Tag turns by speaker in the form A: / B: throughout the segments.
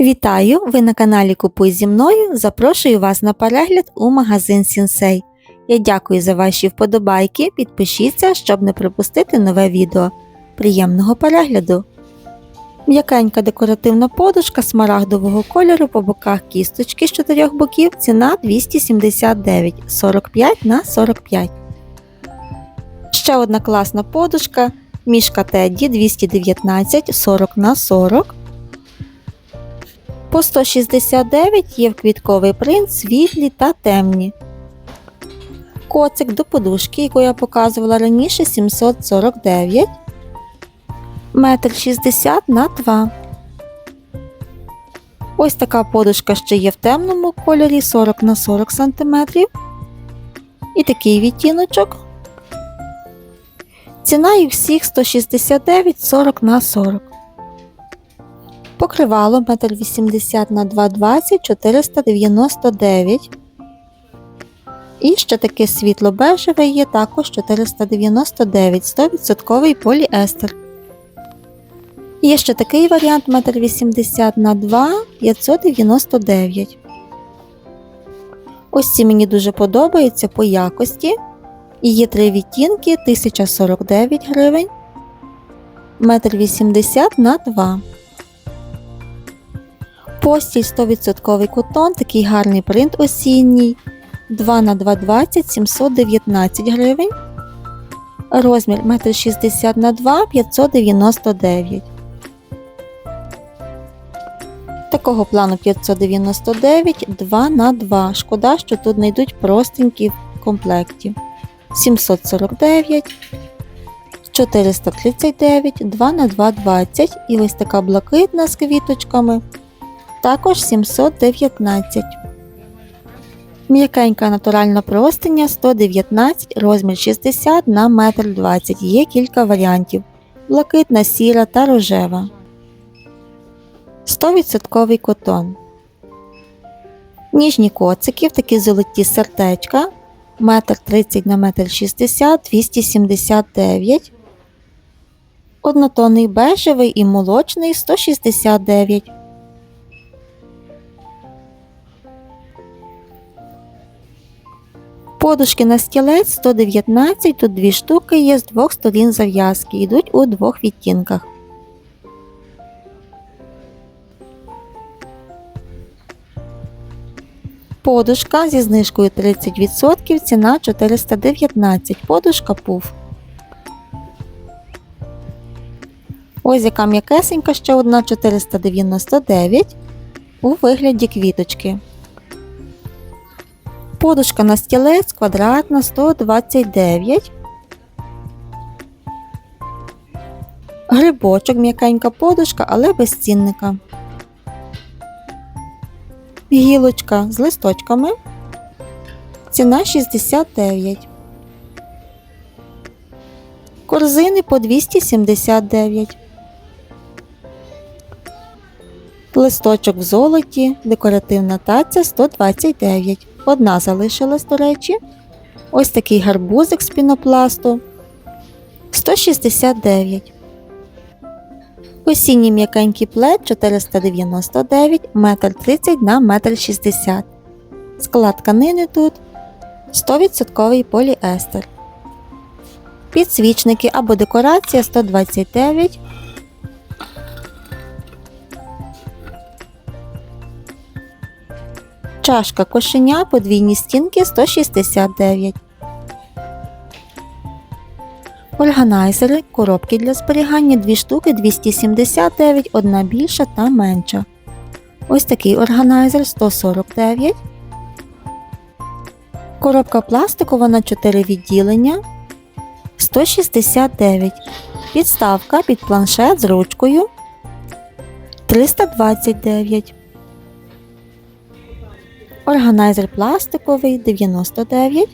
A: Вітаю! Ви на каналі Купуй зі мною. Запрошую вас на перегляд у магазин Сінсей. Я дякую за ваші вподобайки. Підпишіться, щоб не пропустити нове відео. Приємного перегляду! М'якенька декоративна подушка смарагдового кольору по боках кісточки з чотирьох боків. Ціна 279 45 на 45. Ще одна класна подушка. Мішка Тедді 219 40 на 40. По 169 є в квітковий принт світлі та темні. Коцик до подушки, яку я показувала раніше, 749 метр 60 на 2. Ось така подушка ще є в темному кольорі 40 на 40 см. І такий відтіночок. Ціна їх всіх 169 40 на 40. Покривало 1,80 на 2,20 499. І ще таке світло бежеве є також 499 100% поліестер. Є ще такий варіант 1,80 на 2 599. Ось ці мені дуже подобаються по якості. І є три відтінки 1049 гривень, 1,80 на 2. Постіль 100% кутон, такий гарний принт осінній. 2 на 2,20 719 гривень. Розмір 1,60 на 2 599. Такого плану 599 2 на 2. Шкода, що тут не йдуть простенькі в комплекті. 749, 439, 2 на 2,20 і ось така блакитна з квіточками. Також 719. М'якенька натуральна простиня 119, розмір 60 на 1,20 м. Є кілька варіантів. Блакитна, сіра та рожева. 100% котон. Ніжні коцики, такі золоті сердечка. 1,30 на 1,60 м 279. Однотонний бежевий і молочний 169. Подушки на стілець 119, тут дві штуки є з двох сторін зав'язки, йдуть у двох відтінках. Подушка зі знижкою 30%, ціна 419, подушка пуф. Ось яка м'якесенька ще одна 499 у вигляді квіточки. Подушка на стілець квадратна 129. Грибочок м'якенька подушка, але без цінника. Гілочка з листочками. Ціна 69. Корзини по 279. Листочок в золоті, декоративна таця 129. Одна залишилась, до речі. Ось такий гарбузик з пінопласту 169. Осінній м'якенький плед 499 метр 30 на метр 60. Склад тканини тут 100% поліестер. Підсвічники або декорація 129. Чашка кошеня подвійні стінки 169. Органайзери, коробки для зберігання 2 штуки 279, одна більша та менша. Ось такий органайзер 149. Коробка пластикова на 4 відділення 169. Підставка під планшет з ручкою 329. Органайзер пластиковий 99.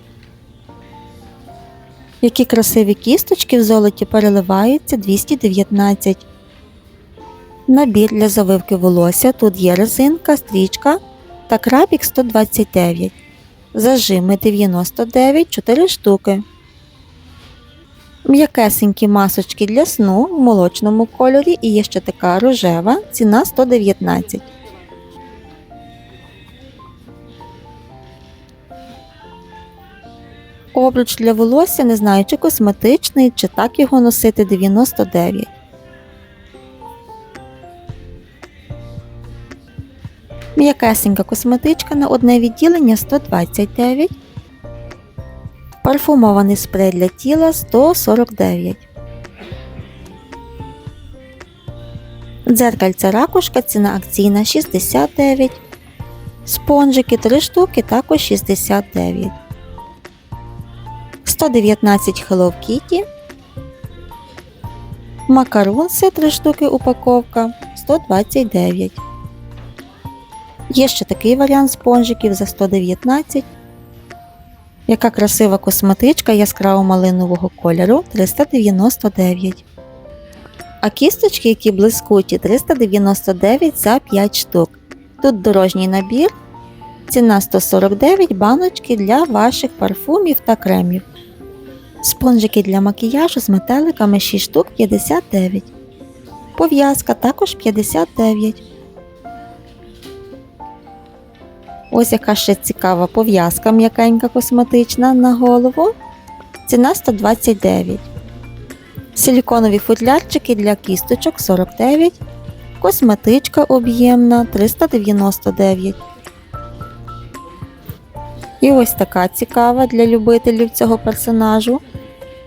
A: Які красиві кісточки в золоті переливаються 219. Набір для завивки волосся. Тут є резинка, стрічка та крабік 129. Зажими 99 4 штуки. М'якесенькі масочки для сну в молочному кольорі і є ще така рожева, ціна 119. Обруч для волосся, не знаю, чи косметичний, чи так його носити 99. М'якесенька косметичка на одне відділення 129. Парфумований спрей для тіла 149. Дзеркальця ракушка ціна акційна 69. Спонжики 3 штуки також 69. 119 Hello Kitty. Макарунси 3 штуки упаковка 129. Є ще такий варіант спонжиків за 119. Яка красива косметичка яскраво малинового кольору 399. А кісточки, які блискуті 399 за 5 штук. Тут дорожній набір. Ціна 149 баночки для ваших парфумів та кремів. Спонжики для макіяжу з метеликами 6 штук 59. Пов'язка також 59. Ось яка ще цікава пов'язка м'якенька косметична на голову. Ціна 129. Силіконові футлярчики для кісточок 49. Косметичка об'ємна 399. І ось така цікава для любителів цього персонажу.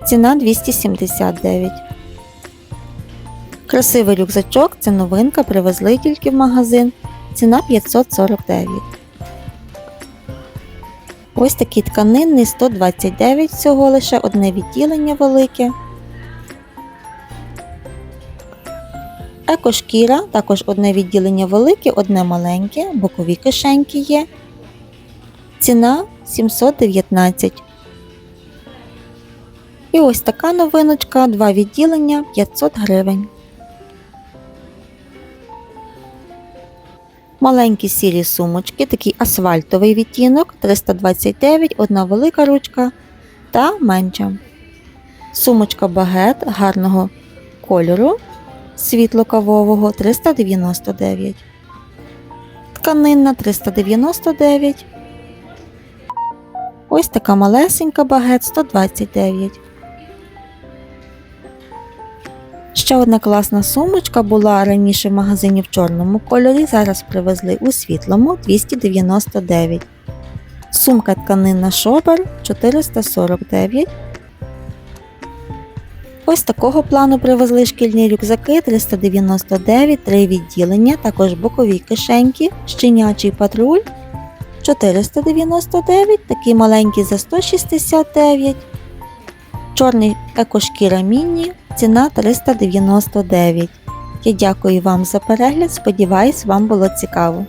A: Ціна 279. Красивий рюкзачок це новинка, привезли тільки в магазин. Ціна 549. Ось такий тканинний 129 всього лише одне відділення велике. Екошкіра, також одне відділення велике, одне маленьке, бокові кишеньки є. Ціна 719. І ось така новиночка, два відділення 500 гривень. Маленькі сірі сумочки, такий асфальтовий відтінок 329, одна велика ручка та менша. Сумочка багет гарного кольору світло-кавового 399. Тканинна 399. Ось така малесенька багет 129. Ще одна класна сумочка була раніше в магазині в чорному кольорі, зараз привезли у світлому 299. Сумка тканинна шобер 449. Ось такого плану привезли шкільні рюкзаки 399, три відділення, також бокові кишеньки, щенячий патруль 499, такий маленький за 169, чорний екошкіра міні, ціна 399. Я дякую вам за перегляд, сподіваюсь, вам було цікаво.